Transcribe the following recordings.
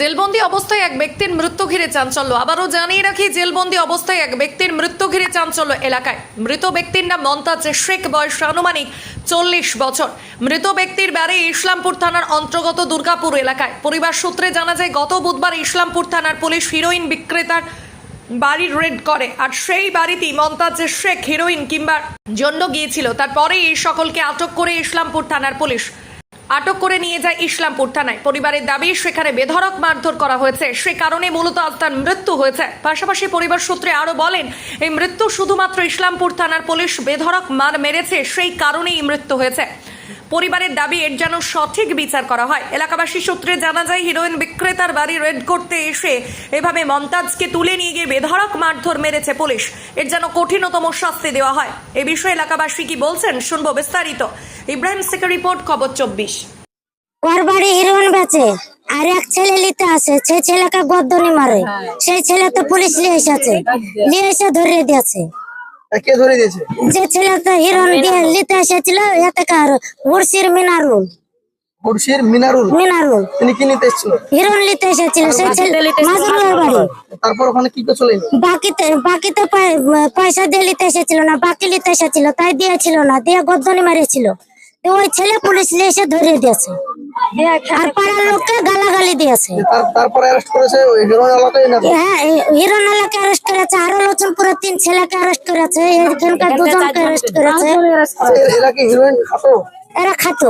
জেলবন্দি অবস্থায় এক ব্যক্তির মৃত্যু ঘিরে চাঞ্চল্য। আবারও জানিয়ে রাখি, জেলবন্দি অবস্থায় এক ব্যক্তির মৃত্যু ঘিরে চাঞ্চল্য এলাকায়। মৃত ব্যক্তির নাম মমতাজ শেখ, বয়স আনুমানিক চল্লিশ বছর। মৃত ব্যক্তির বাড়ি ইসলামপুর থানার অন্তর্গত দুর্গাপুর এলাকায়। পরিবার সূত্রে জানা যায়, গত বুধবার ইসলামপুর থানার পুলিশ হিরোইন বিক্রেতার বাড়ি রেড করে আর সেই বাড়িতেই মমতাজ শেখ হিরোইন কিংবা জন্য গিয়েছিল। তারপরে এই সকলকে আটক করে ইসলামপুর থানার পুলিশ। আটক করে নিয়ে যায় ইসলামপুর থানায়। পরিবারের দাবি, সেখানে বেধরক মারধর করা হয়েছে। সে কারণে মূলত আজ তার মৃত্যু হয়েছে। পাশাপাশি পরিবার সূত্রে আরও বলেন, এই মৃত্যু শুধুমাত্র ইসলামপুর থানার পুলিশ বেধরক মার মেরেছে, সেই কারণেই মৃত্যু হয়েছে। পরিবারের দাবি, এর যেন সঠিক বিচার করা হয়। এলাকাবাসী সূত্রে জানা যায়, হিরোইন বিক্রেতার বাড়ি রেড করতে এসে এভাবে মমতাজকে তুলে নিয়ে গিয়ে বেধড়ক মারধর মেরেছে পুলিশ। এর যেন কঠিনতম শাস্তি দেওয়া হয়। এ বিষয়ে এলাকাবাসী কি বলছেন, শুনব বিস্তারিত। ইব্রাহিম শেখের রিপোর্ট, খবর চব্বিশ। ওর বাড়ি হিরোইন আর এক ছেলে নিতে আসে সেই ছেলেকে গদ্দনি মারে। সেই ছেলে তো পুলিশ নিয়ে এসেছে। নিয়ে এসে দিয়েছে। কে ধরে দিয়েছে? যে ছেলেটা হিরোইন দিয়ে নিতে এসেছিল এতকার মুর্শির মিনারুল। মুর্শির মিনারুল? মিনারুল। তিনি কি নিতে এসেছিল? হিরোইন নিতে এসেছিল সেই ছেলে মাজরুলের বাড়ি তারপর ওখানে কি করে চলে বাকিতে বাকিতে পয়সা দিয়ে নিতে এসেছিল না বাকি নিতে এসেছিল তাই দিয়েছিল না দিয়ে গদ্দনি মারিয়েছিল ওই ছেলে পুলিশ নিয়ে এসে ধরিয়ে দিয়েছে। আর পাড়ার লোককে গালাগালি দিয়েছে। তার- তারপরে অ্যারেস্ট করেছে ওই এলাকায় না হ্যাঁ হিরোনালাকে অ্যারেস্ট আরও তিন ছেলেকে অ্যারেস্ট করেছে এখানকার দুজনকে অ্যারেস্ট করেছে। এরা কি হিরোইন খাতো এরা খাতো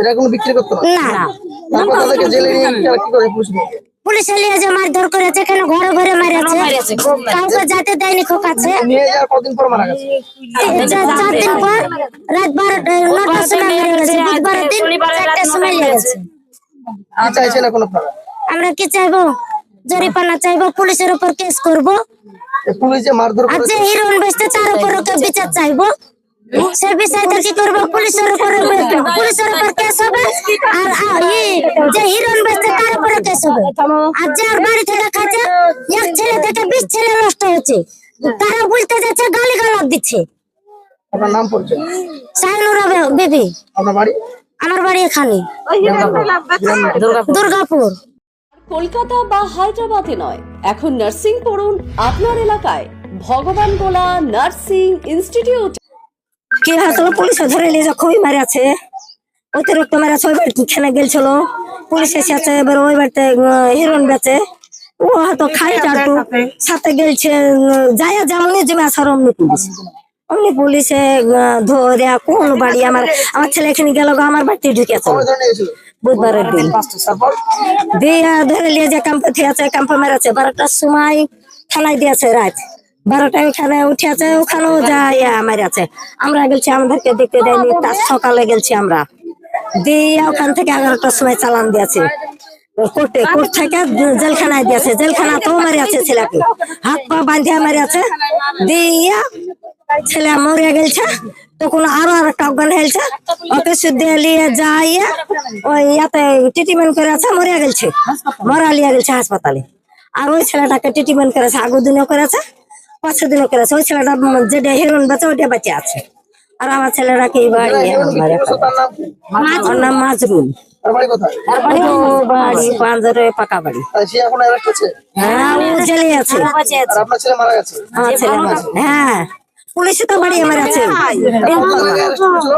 এরা কোনো বিক্রি করতো না? তারপর তাদেরকে জেলে নিয়ে কি করে পুলিশ নিয়ে? পুলিশ এলিয়ে যে মারধর করেছে কেন ঘরে ঘরে মারেছে? কাউকে যেতে দেয়নি খোকাছে নিয়ে যাওয়ার কদিন পর মারা গেছে। চার দিন পর রাত নটার সময় মেরে গেছে। বুধবারের দিন চারটার সময় লেগে গেছে। কি চাইছেন এখন আপনারা আমরা কি চাইব? জরিপানা চাইব পুলিশের উপর কেস করব। পুলিশ যে মারধর আর যে হিরোইন বেচতে তার উপর বিচার চাইব। সে কি করব? পুলিশের উপর পুলিশের উপর কেস হবে? আর যে হিরোইন বেচতে তার উপরে কেস হবে? আর যার বাড়ি থেকে খাচ্ছে এক ছেলে থেকে বিশ ছেলে নষ্ট হচ্ছে তারা বলতে যাচ্ছে গালি দিচ্ছে। আপনার নাম পরিচয়? সাইনুরা বেবি। আপনার বাড়ি? আমার বাড়ি এখানে। দুর্গাপুর। কলকাতা বা হায়দ্রাবাদে নয়। এখন নার্সিং পড়ুন আপনার এলাকায়। ভগবান গোলা নার্সিং ইনস্টিটিউট কি হয়েছিল পুলিশে ধরে নিয়ে যা খুবই মারাছে অতিরিক্ত মারাছে ওই বাড়িতে খেলে গেছিল পুলিশ এসেছে এবার ওই বাড়িতে হিরোইন বেচে। ও হয়তো খাই টাটু সাথে গেলছে যাই যেমনই জমে আসার অমনি পুলিশ। অমনি পুলিশে ধরে কোন বাড়ি আমার আমার ছেলে এখানে গেল গো, আমার বাড়িতে ঢুকেছে বুধবারের দিন দিয়ে ধরে নিয়ে যে ক্যাম্পে থিয়েছে ক্যাম্পে মেরেছে বারোটার সময় থানায় দিয়েছে রাত। বারোটায় ওখানে উঠেছে ওখানেও যায় মারিয়াছে আমরা গেছি আমাদেরকে দেখতে দেয়নি তার সকালে গেছি আমরা। দিয়ে ওখান থেকে এগারোটার সময় চালান দিয়েছে কোর্টে কোর্ট থেকে জেলখানায় দিয়েছে জেলখানা তো মারিয়াছে ছেলেকে। হাত পা বাঁধিয়া মারিয়াছে দিয়ে ছেলে মরিয়া গেছে তখন আরও আর একটা অজ্ঞান হয়েছে ওকে শুদ্ধ নিয়ে যাইয়া ওই ইয়াতে ট্রিটমেন্ট করে আছে মরে গেছে মরা লিয়ে গেলছে হাসপাতালে। আর ওই ছেলেটাকে ট্রিটমেন্ট করেছে আগু দিনও করেছে পাঁচশো দিনও করেছে। ওই ছেলেটা যেটা হিরোইন বেঁচে ওইটা বেঁচে আছে। আর আমার একটা- নাম কি? ওর নাম মাজরুল বাড়ি পাঞ্জরে পাকা বাড়ি। হ্যাঁ ও জেলে আছে। হ্যাঁ। পুলিশে তো বাড়ি আমার আছে। অ্যারেস্ট করেছিল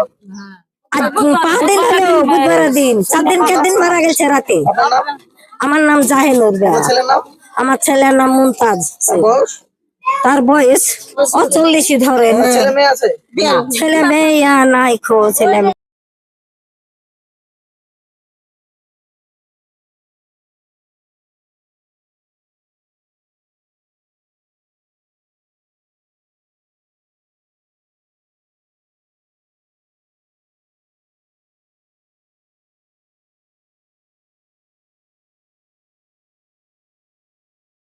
আজ পাঁচ দিন হলো বুধবারের দিন চার দিন চার দিন মারা গেছে রাতে। আমার নাম নাম? আমার ছেলের নাম মুমতাজ তার বয়স? ও চল্লিশই ধরে। ছেলে মেয়ে আছে? ছেলে মেয়ে আর নাই খো ছেলে মেয়ে।